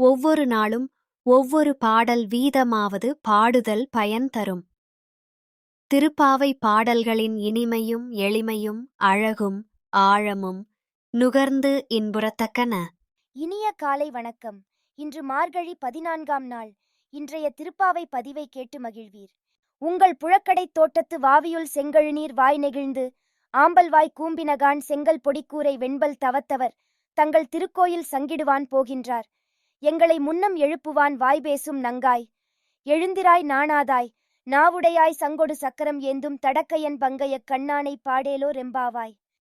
ஒவ்வொரு நாளும் ஒவ்வொரு பாடல் வீதமாவது பாடுதல் பயன் தரும். திருப்பாவை பாடல்களின் இனிமையும் எளிமையும் அழகும் ஆழமும் நுகர்ந்து இன்புறத்தக்கன. இனிய காலை வணக்கம். இன்று மார்கழி பதினான்காம் நாள். இன்றைய திருப்பாவை பதிவை கேட்டு மகிழ்வீர். உங்கள் புழக்கடைத் தோட்டத்து வாவியுள் செங்கழுநீர் வாய் நெகிழ்ந்து ஆம்பல்வாய் கூம்பினகான் செங்கல் பொடிக்கூரை வெண்பல் தவத்தவர் தங்கள் திருக்கோயில் சங்கிடுவான் போகின்றார். எங்களை முன்னம் எழுப்புவான் வாய் பேசும் நங்காய். எழுந்திராய் நாணாதாய். நாவுடையாய் சங்கொடு சக்கரம் ஏந்தும் தடக்கையன் பங்கைய கண்ணானை பாடேலோ ரெம்பாவாய்.